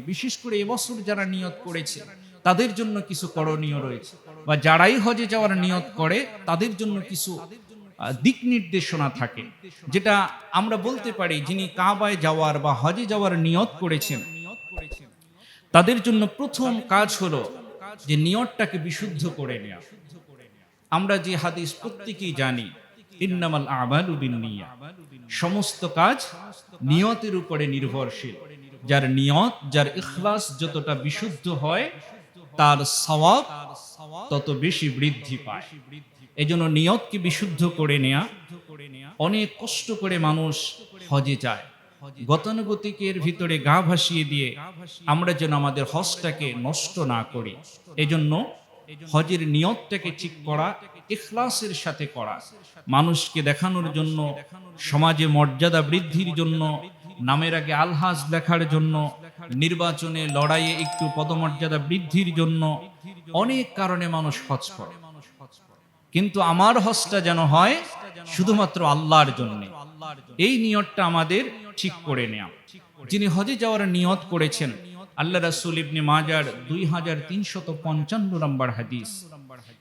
বিশেষ করে এবছর যারা নিয়ত করেছে, তাদের জন্য কিছু করণীয় রয়েছে। বা যারাই হজে যাওয়ার নিয়ত করে, তাদের জন্য কিছু দিক নির্দেশনা থাকে, যেটা আমরা বলতে পারি যিনি কাবায় যাওয়ার বা হজে যাওয়ার নিয়ত করেছেন, তাদের জন্য প্রথম কাজ হলো যে নিয়তটাকে বিশুদ্ধ করে নেওয়া আমরা যে হাদিস প্রত্যেকেই জানি, ইন্নামাল বিন্নিয়া সমস্ত কাজ নিয়তের উপরে নির্ভরশীল। যার নিয়ত, যার ইখলাস যতটা বিশুদ্ধ হয়, তার সওয়াব তত বেশি বৃদ্ধি পায়। এই জন্য নিয়তকে বিশুদ্ধ করে নেয়া অনেক কষ্ট করে মানুষ হজে যায়। গতানুগতিকের ভিতরে গা ভাসিয়ে দিয়ে আমরা যেন আমাদের হজটাকে নষ্ট না করি। এজন্য হজের নিয়তটাকে ঠিক করা, ইখলাসের সাথে করা, মানুষকে দেখানোর জন্য, সমাজে মর্যাদা বৃদ্ধির জন্য নামের আগে আলহাজ লেখার জন্য, নির্বাচনে, লড়াইয়ে একটু পদমর্যাদা বৃদ্ধির জন্য অনেক কারণে মানুষ হজ করে। কিন্তু আমার হজটা যেন হয় শুধুমাত্র আল্লাহর জন্য। এই নিয়তটা আমাদের ঠিক করে নেওয়া যিনি হজে যাওয়ার নিয়ত করেছেন, আল্লাহ রাসূল ইবনে মাজার দুই হাজার তিনশত পঞ্চান্ন নম্বর হাদিস।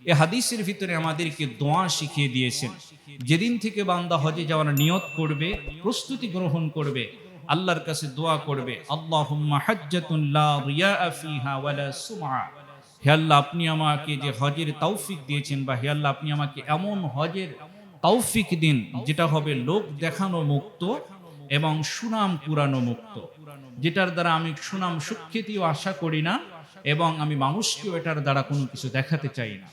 এই হাদিসের ভিতরে আমাদেরকে দোয়া শিখিয়ে দিয়েছেন। যেদিন থেকে বান্দা হজে যাওয়ার নিয়ত করবে, প্রস্তুতি গ্রহণ করবে, আল্লাহর কাছে দোয়া করবে আল্লাহ, আপনি আমাকে যে হজের তৌফিক দিয়েছেন বা হে আপনি আমাকে এমন হজের তৌফিক দিন যেটা হবে লোক দেখানো মুক্ত এবং সুনাম কুরানো মুক্ত। যেটার দ্বারা আমি সুনাম সুখ্যাতিও আশা করি না এবং আমি মানুষকেও এটার দ্বারা কোনো কিছু দেখাতে চাই না।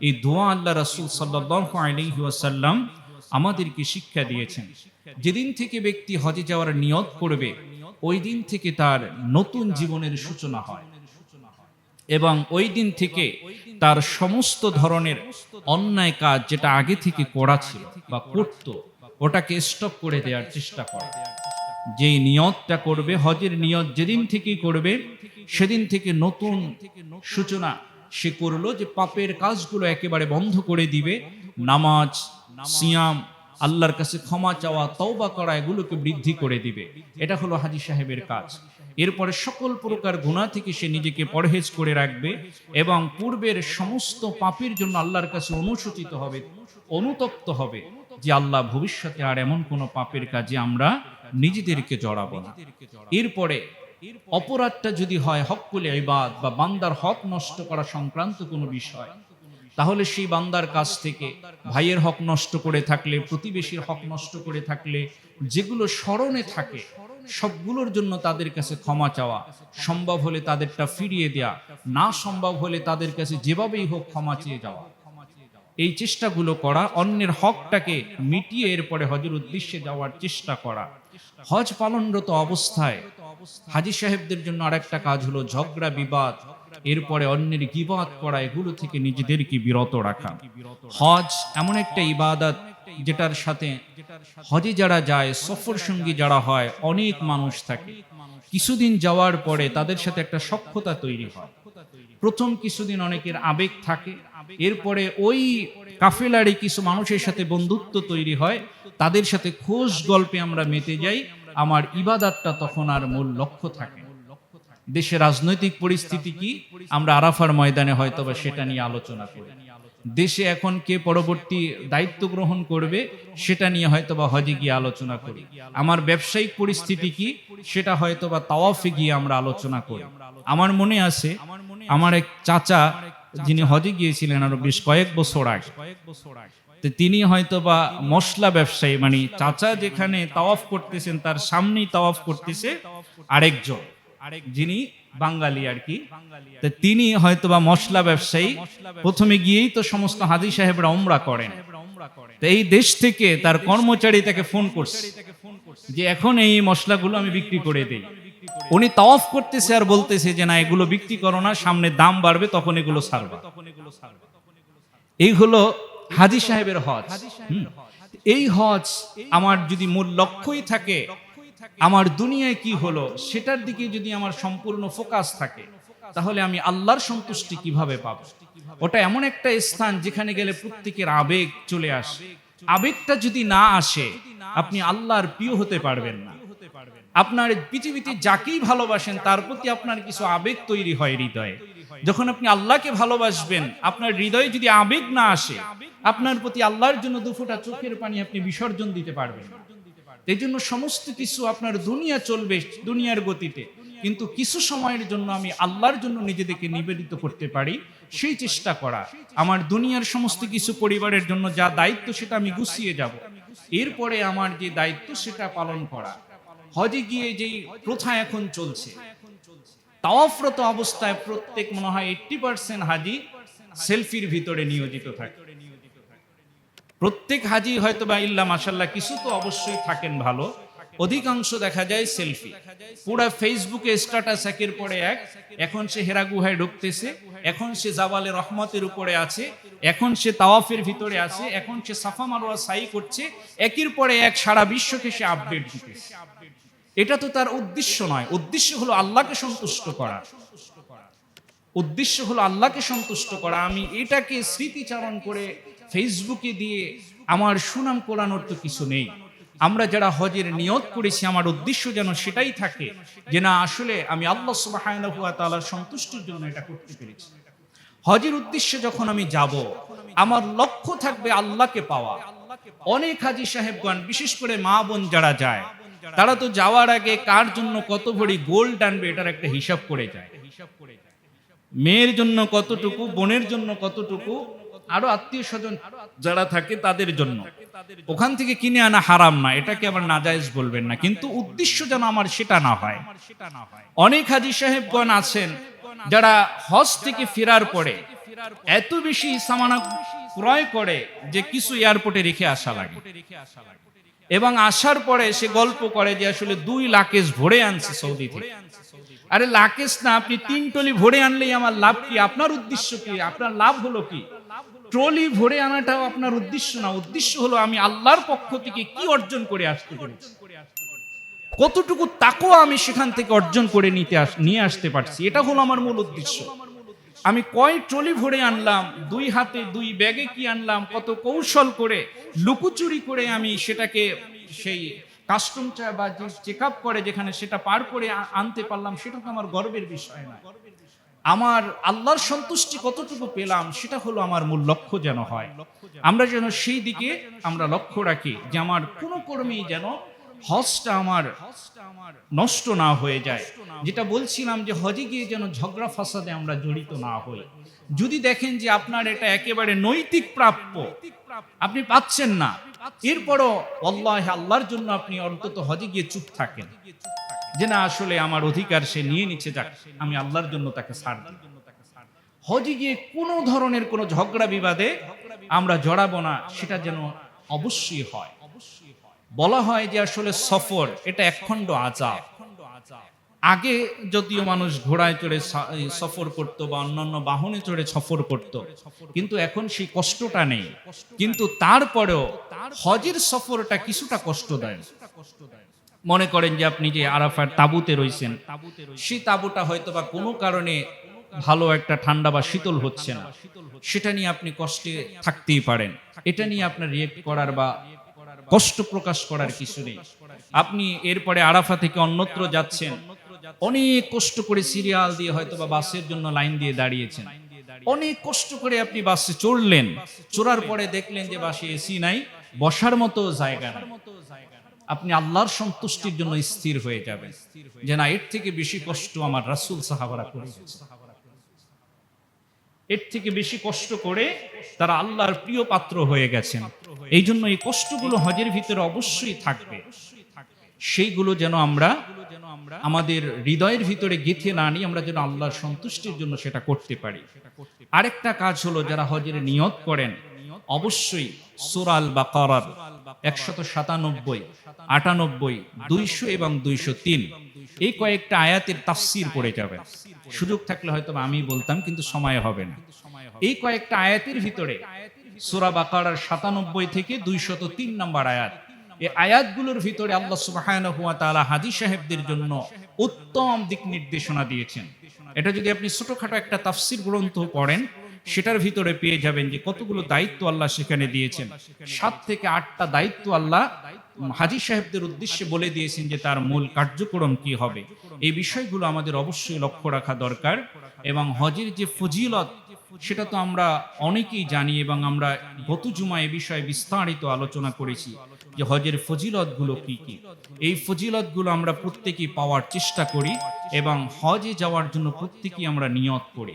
এই দোয়া আল্লাহ রাসুল সাল্লাল্লাহু আলাইহি ওয়াসাল্লাম আমাদেরকে শিক্ষা দিয়েছেন। যেদিন থেকে ব্যক্তি হজে যাওয়ার নিয়ত করবে, ওই দিন থেকে তার নতুন জীবনের সূচনা হয়। এবং ওই দিন থেকে তার সমস্ত ধরনের অন্যায় কাজ যেটা আগে থেকে করা ছিল বা করত, ওটাকে স্টপ করে দেওয়ার চেষ্টা করে। যেই নিয়তটা করবে, হজের নিয়ত যেদিন থেকেই করবে, সেদিন থেকে নতুন সূচনা সে করল যে পাপের কাজগুলো একেবারে বন্ধ করে দিবে। নামাজ, সিয়াম, আল্লাহর কাছে ক্ষমা চাওয়া, তওবা করা, এগুলোকে বৃদ্ধি করে দিবে। এটা হলো হাজি সাহেবের কাজ। এরপরে সকল প্রকার গুণা থেকে সে নিজেকে পরহেজ করে রাখবে এবং পূর্বের সমস্ত পাপের জন্য আল্লাহর কাছে অনুসূচিত হবে, অনুতপ্ত হবে যে আল্লাহ ভবিষ্যতে আর এমন কোনো পাপের কাজে আমরা নিজেদেরকে জড়াবো না। এরপরে অপরাধটা যদি হয় হকুলে ইবাদ বা বান্দার হক নষ্ট করা সংক্রান্ত কোনো বিষয়, তাহলে সেই বান্দার কাছ থেকে ভাইয়ের হক নষ্ট করে থাকলে, প্রতিবেশীর হক নষ্ট করে থাকলে, যেগুলো স্মরণে থাকে, সবগুলোর জন্য তাদের কাছে ক্ষমা চাওয়া সম্ভব হলে তাদেরটা ফিরিয়ে দেয়া, না সম্ভব হলে তাদের কাছে যেভাবেই হোক ক্ষমা চেয়ে যাওয়া। এই চেষ্টাগুলো করা, অন্যের হকটাকে মিটিয়ে এরপরে হজের উদ্দেশ্যে যাওয়ার চেষ্টা করা। হজ পালনরত অবস্থায় হাজি সাহেবদের জন্য আরেকটা কাজ হলো ঝগড়া, বিবাদ, এরপরে অন্যের গিবাদ করা, এগুলো থেকে নিজেদেরকে বিরত রাখা। হজ এমন একটা ইবাদত যেটার সাথে হজে যারা যায়, সফর সঙ্গী যারা হয়, অনেক মানুষ থাকে। কিছুদিন যাওয়ার পরে তাদের সাথে একটা সক্ষতা তৈরি হয়। প্রথম কিছুদিন অনেকের আবেগ থাকে, এরপরে ওই কাফেলারি কিছু মানুষের সাথে বন্ধুত্ব তৈরি হয়, তাদের সাথে খোঁজ গল্পে আমরা মেতে যাই, আমার ইবাদাতটা তখন আর মূল লক্ষ্য থাকে দেশের রাজনৈতিক পরিস্থিতি কি? আমরা আরাফার ময়দানে হয়তো বা সেটা নিয়ে আলোচনা করি। দেশে এখন কে পরবর্তী দায়িত্ব গ্রহণ করবে, সেটা নিয়ে হয়তো বা হজে গিয়ে আলোচনা করি। আমার ব্যবসায়িক পরিস্থিতি কি? সেটা হয়তো বা তাওয়াফে গিয়ে আমরা আলোচনা করি। আমার মনে আছে আমার এক চাচা, যিনি হজে গিয়েছিলেন আরও বেশ কয়েক বছর আগে তিনি হয়তো বা মশলা ব্যবসায়ী মানে চাচা যেখানে তাওয়াফ করতেছেন, তার সামনেই তাওয়াফ করতেছে আরেকজন, যিনি বাঙালি আর কি। তিনি হয়তো বা মশলা ব্যবসায়ী, প্রথমে গিয়েই তো সমস্ত হাজি সাহেবরা ওমরা করেন। এই দেশ থেকে তার কর্মচারী তাকে ফোন করছে, যে এখন এই মশলাগুলো আমি বিক্রি করে দেই। উনি তাওয়াফ করতেছে আর বলতেছে যে না এগুলো বিক্রি করো না সামনে দাম বাড়বে তখন এগুলো ছাড়বা। এই হলো হাজি সাহেবের হজ। এই হজ আমার যদি মূল লক্ষ্যই থাকে আমার দুনিয়ায় কি হলো সেটার দিকে যদি আমার সম্পূর্ণ ফোকাস থাকে তাহলে আমি আল্লাহর সন্তুষ্টি কীভাবে পাব? ওটা এমন একটা স্থান যেখানে গেলে প্রত্যেকের আবেগ চলে আসে। আবেগটা যদি না আসে আপনি আল্লাহর প্রিয় হতে পারবেন না। আপনার পৃথিবীতে যাকেই ভালোবাসেন, তার প্রতি আপনার কিছু আবেগ তৈরি হয় হৃদয়ে। যখন আপনি আল্লাহকে ভালোবাসবেন, আপনার হৃদয়ে যদি আবেগ না আসে, আপনার প্রতি আল্লাহর জন্য দুফোটা চোখের পানি আপনি বিসর্জন দিতে পারবেন। এই জন্য সমস্ত কিছু আপনার দুনিয়া চলবে দুনিয়ার গতিতে। কিন্তু কিছু সময়ের জন্য আমি আল্লাহর জন্য নিজেদেরকে নিবেদিত করতে পারি, সেই চেষ্টা করা। আমার দুনিয়ার সমস্ত কিছু পরিবারের জন্য যা দায়িত্ব, সেটা আমি গুছিয়ে যাব। এরপরে আমার যে দায়িত্ব, সেটা পালন করা। হজে গিয়ে যেই প্রথা এখন চলছে, তাওয়াফরত অবস্থায় প্রত্যেক মনে হয় এইট্টি পার্সেন্ট হাজি সেলফির ভিতরে নিয়োজিত থাকে। প্রত্যেক হাজি হয়তো বা ইল্লা মাসাল্লাহ কিছু তো অবশ্যই থাকেন ভালো, অধিকাংশ দেখা যায় সেলফি। পুরা ফেসবুকে স্ট্যাটাস একের পরে এক, এখন সে হেরা গুহায় ঢুকতেছে, এখন সে জাবালে রহমতের উপরে আছে, এখন সে তাওয়াফের ভিতরে আছে, এখন সে সাফা মারোয়া সাই করছে, একের পরে এক সারা বিশ্বকে সে আপডেট দিতেছে। এটা তো তার উদ্দেশ্য নয়। উদ্দেশ্য হলো আল্লাহকে সন্তুষ্ট করা। উদ্দেশ্য হলো আল্লাহকে সন্তুষ্ট করা। আমি এটাকে স্মৃতিচারণ করে ফেসবুকে দিয়ে আমার সুনাম কোরআনোর তো কিছু নেই। আমরা যারা হজের নিয়ত করেছি, আমার উদ্দেশ্য যেন সেটাই থাকে যে না, আসলে আমি আল্লাহ তালার সন্তুষ্টির জন্য এটা করতে পেরেছি। হজের উদ্দেশ্যে যখন আমি যাব, আমার লক্ষ্য থাকবে আল্লাহকে পাওয়া। অনেক হাজি সাহেবগণ, বিশেষ করে মা বোন যারা যায় তারা তো যাওয়ার আগে কার জন্য কত ভরি গোল্ড আনবে এটার একটা হিসাব করে যায়। মেয়ের জন্য কতটুকু, বোনের জন্য কতটুকু, আরও আত্মীয় স্বজন যারা থাকে তাদের জন্য। ওখান থেকে কিনে আনা হারাম না, এটাকে আবার নাজায়েজ বলবেন না। কিন্তু উদ্দেশ্য যেন আমার সেটা না হয়। অনেক হাজি সাহেবগণ আছেন যারা হজ থেকে ফেরার পরে এত বেশি সামানা ক্রয় করে যে কিছু এয়ারপোর্টে রেখে আসা লাগে। এবং আসার পরে সে গল্প করে যে আসলে দুই লাকেশ ভরে আনছে সৌদি থেকে আরে লাকেশ না, আপনি তিন টলি ভরে আনলেই আমার লাভ কি? আপনার উদ্দেশ্য কি? আপনার লাভ হলো কি? ট্রলি ভরে আনাটাও আপনার উদ্দেশ্য না। উদ্দেশ্য হলো আমি আল্লাহর পক্ষ থেকে কি অর্জন করে আসতে পেরেছি? কতটুকু তাকও আমি সেখান থেকে অর্জন করে নিতে নিয়ে আসতে পারছি? এটা হলো আমার মূল উদ্দেশ্য। আমি কয় ট্রলি ভরে আনলাম, দুই হাতে দুই ব্যাগে কি আনলাম, কত কৌশল করে লুকুচুরি করে আমি সেটাকে সেই কাস্টমটা বা যে চেক আপ করে যেখানে সেটা পার করে আনতে পারলাম, সেটা তো আমার গর্বের বিষয় না আমার আল্লাহর সন্তুষ্টি কতটুকু পেলাম, সেটা হলো আমার মূল লক্ষ্য যেন হয়। আমরা যেন সেই দিকে আমরা লক্ষ্য রাখি যে আমার কোনো কর্মী যেন হজটা আমার নষ্ট না হয়ে যায়। যেটা বলছিলাম যে হজে গিয়ে যেন ঝগড়া ফাসাদে আমরা জড়িত না হই। যদি দেখেন যে আপনার এটা একেবারে নৈতিক প্রাপ্য, আপনি পাচ্ছেন না। এরপরও আল্লাহ আল্লাহর জন্য আপনি অন্তত হজে গিয়ে চুপ থাকেন। যে না, আসলে আমার অধিকার সে নিয়ে নিচ্ছে, যাক, আমি আল্লাহর জন্য তাকে ছাড়। হজে গিয়ে কোনো ধরনের কোনো ঝগড়া বিবাদে আমরা জড়াবো না, সেটা যেন অবশ্যই হয়। বলা হয় যে আসলে সফর, এটা একখণ্ড আজাব আগে যদিও মানুষ ঘোড়ায় চড়ে সফর করত বা অন্যান্য বাহনে চড়ে সফর করত, কিন্তু এখন সেই কষ্টটা নেই। কিন্তু তারপরেও হজের সফরটা কিছুটা কষ্টদায়ক মনে করেন যে আপনি যে আরাফার তাবুতে রয়েছেন, সেই তাবুটা হয়তো বা কোনো কারণে ভালো একটা ঠান্ডা বা শীতল হচ্ছে না। সেটা নিয়ে আপনি কষ্টে থাকতেই পারেন। এটা নিয়ে আপনার রিয়েক্ট করার বা কষ্ট প্রকাশ করার কিছু নেই। আপনি এরপরে আরাফা থেকে অন্যত্র যাচ্ছেন অনেক কষ্ট করে সিরিয়াল দিয়ে হয়তো বা বাসের জন্য লাইন দিয়ে দাঁড়িয়েছেন। অনেক কষ্ট করে আপনি বাসে চড়লেন। চড়ার পরে দেখলেন যে বাসে এসি নাই, বসার মতো জায়গা আপনি আল্লাহর সন্তুষ্টির জন্য স্থির হয়ে যাবেন। যে না, এর থেকে বেশি কষ্ট আমার রাসূল সাহাবারা করেছে এর থেকে বেশি কষ্ট করে তারা আল্লাহর প্রিয় পাত্র হয়ে গেছেন। এই জন্য এই কষ্টগুলো হজের ভিতরে অবশ্যই থাকবে। সেইগুলো যেন আমরা, আমাদের হৃদয়ের ভিতরে গেঁথে না নিয়ে আমরা যেন আল্লাহর সন্তুষ্টির জন্য সেটা করতে পারি। আরেকটা কাজ হলো যারা হজের নিয়ত করেন, অবশ্যই সুরাল বা করার একশত সাতানব্বই, আটানব্বই, দুইশো এবং দুইশো তিন। এই কয়েকটা আয়াতের তাফসির পড়ে যাবেন। সুযোগ থাকলে হয়তো আমি বলতাম, কিন্তু সময় হবে না। এই কয়েকটা আয়াতের ভিতরে সুরা বাকারার সাতানব্বই থেকে দুইশত তিন নম্বর আয়াত এই আয়াতগুলোর ভিতরে আল্লাহ সুবহানাহু ওয়া তাআলা হাজি সাহেবদের জন্য উত্তম দিক নির্দেশনা দিয়েছেন। এটা যদি আপনি ছোটখাটো একটা তাফসির গ্রন্থ পড়েন, সেটার ভিতরে পেয়ে যাবেন যে কতগুলো দায়িত্ব আল্লাহ সেখানে দিয়েছেন। সাত থেকে আটটা দায়িত্ব আল্লাহ হাজি সাহেবদের উদ্দেশ্যে বলে দিয়েছেন যে তার মূল কার্যক্রম কি হবে। এই বিষয়গুলো আমাদের অবশ্যই লক্ষ্য রাখা দরকার এবং হজের যে ফজিলত, সেটা তো আমরা অনেকেই জানি এবং আমরা গত জুমা এ বিষয়ে বিস্তারিত আলোচনা করেছি। যে হজের ফজিলতগুলো কি কি? এই ফজিলতগুলো আমরা প্রত্যেকেই পাওয়ার চেষ্টা করি এবং হজে যাওয়ার জন্য প্রত্যেকেই আমরা নিয়ত করি।